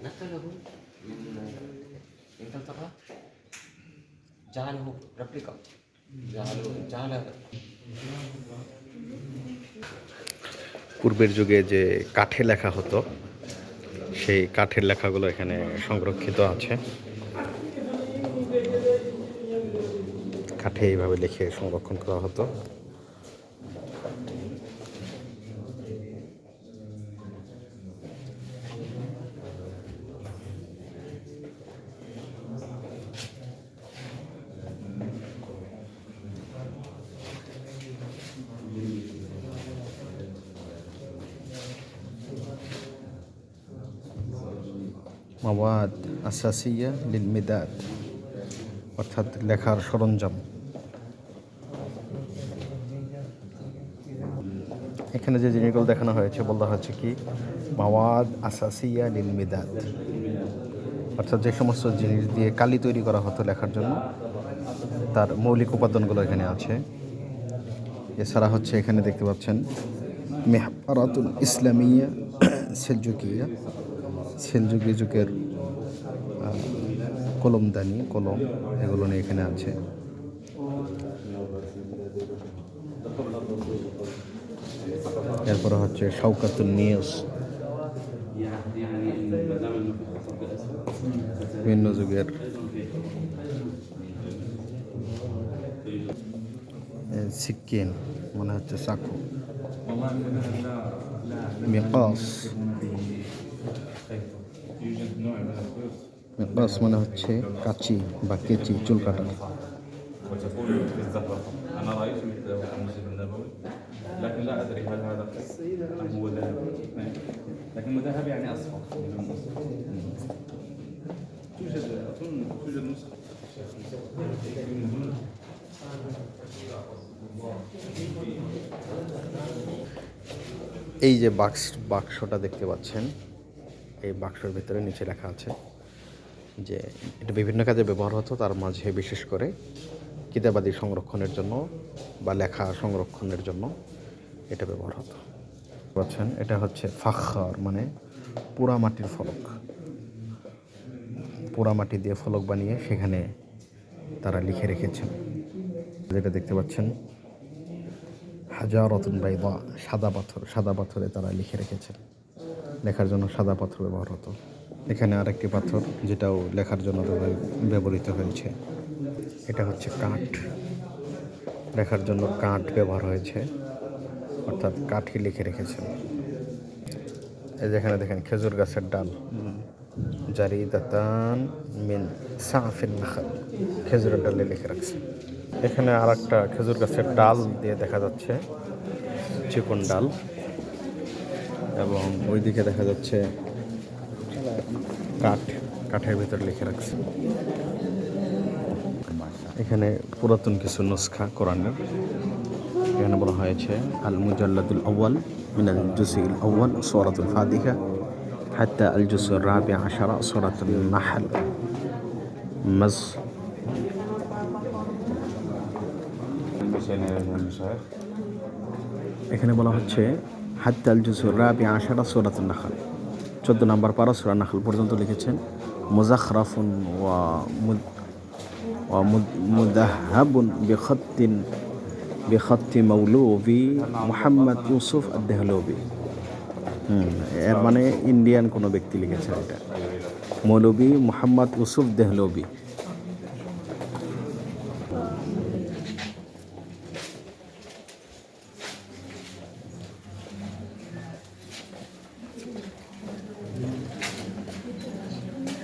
نقله من انجلترا جعله ريبليكا جعله جعل পূর্বের যুগে যে কাঠে লেখা হতো সেই কাঠের লেখাগুলো এখানে সংরক্ষিত আছে কাঠে এইভাবে লিখে সংরক্ষণ করা হতো মাওয়াদ আসাসিয়া লিল মিদাদ অর্থাৎ লেখার সরঞ্জাম এখানে যে জিনিসগুলো দেখানো হয়েছে, বলা হচ্ছে কি? মাওয়াদ আসাসিয়া লিল মিদাদ অর্থাৎ যে সমস্ত জিনিস দিয়ে কালি তৈরি করা হতো লেখার জন্য, তার মৌলিক উপাদানগুলো এখানে আছে। এছাড়া হচ্ছে এখানে দেখতে পাচ্ছেন মেহরাতুল ইসলামিয়া, সেলজুকিয়া সেলজুকি যুগের কলমদানি কলম এগুলো নিয়ে এখানে আছে। এরপরে হচ্ছে শওকাতুল নিয়স বিভিন্ন যুগের। এ, মনে হচ্ছে চাকু মিকাস। মিকাস মানে হচ্ছে কাচি বা কেচি চুল কাটার وتقول في الزهرة أنا رأيت مثله في المسجد النبوي لكن لا أدري هل هذا خس أم هو ذهب لكن ذهب يعني أصفر لون أصفر. توجد أظن توجد نسخة এই যে বাক্স বাক্সটা দেখতে পাচ্ছেন এই বাক্সের ভিতরে নিচে লেখা আছে যে এটা বিভিন্ন কাজে ব্যবহার হতো, তার মাঝে বিশেষ করে কিতাবাদি সংরক্ষণের জন্য বা লেখা সংরক্ষণের জন্য এটা ব্যবহার হতো। পাচ্ছেন? এটা হচ্ছে ফাখার মানে পোড়া মাটির ফলক। পোড়া মাটি দিয়ে ফলক বানিয়ে সেখানে তারা লিখে রেখেছেন। যেটা দেখতে পাচ্ছেন হাজার হাজারতুন বাইদা, সাদা পাথর, সাদা পাথরে তারা লিখে রেখেছেন। লেখার জন্য সাদা পাথর ব্যবহার হতো। এখানে আরেকটি পাথর যেটাও লেখার জন্য ব্যবহৃত হয়েছে। এটা হচ্ছে কাঠ। লেখার জন্য কাঠ ব্যবহার হয়েছে। অর্থাৎ কাঠই লিখে রেখেছেন। এই যেখানে দেখেন, খেজুর গাছের ডাল। জারি দাতান মিন সাফিন নাখাল। খেজুরের ডালে লিখে রাখছে এখানে আর একটা খেজুর গাছের ডাল দিয়ে দেখা যাচ্ছে। চিকন ডাল। এবং ওইদিকে দেখা যাচ্ছে কাঠ কাঠের ভেতর লিখে রাখছে এখানে পুরাতন কিছু নুসখা কোরআনের এখানে বলা হয়েছে আল মুজাল্লাদুল আউ্ল মিনাল জুসিল আউ্ল সৌরাতুল ফাদিহা হাত্তা আল জুসুর রাবি আশারা সৌরাতুল নাহাল مز এখানে বলা হচ্ছে হাত্তা আল জুসুর রাবি আশারা সৌরাতুল নাহাল চোদ্দ নম্বর পারা সুরা নাখল পর্যন্ত লিখেছেন। মুজাখরাফুন ওয়া ওয়া মুদ- মুদাহাবুন বেখত্তিন, বেখত্তি মৌলবি মোহাম্মদ ইউসুফ আদেহলবি হুম, এর মানে ইন্ডিয়ান কোনো ব্যক্তি লিখেছেন এটা। মৌলবি মোহাম্মদ ইউসুফ দেহলবি।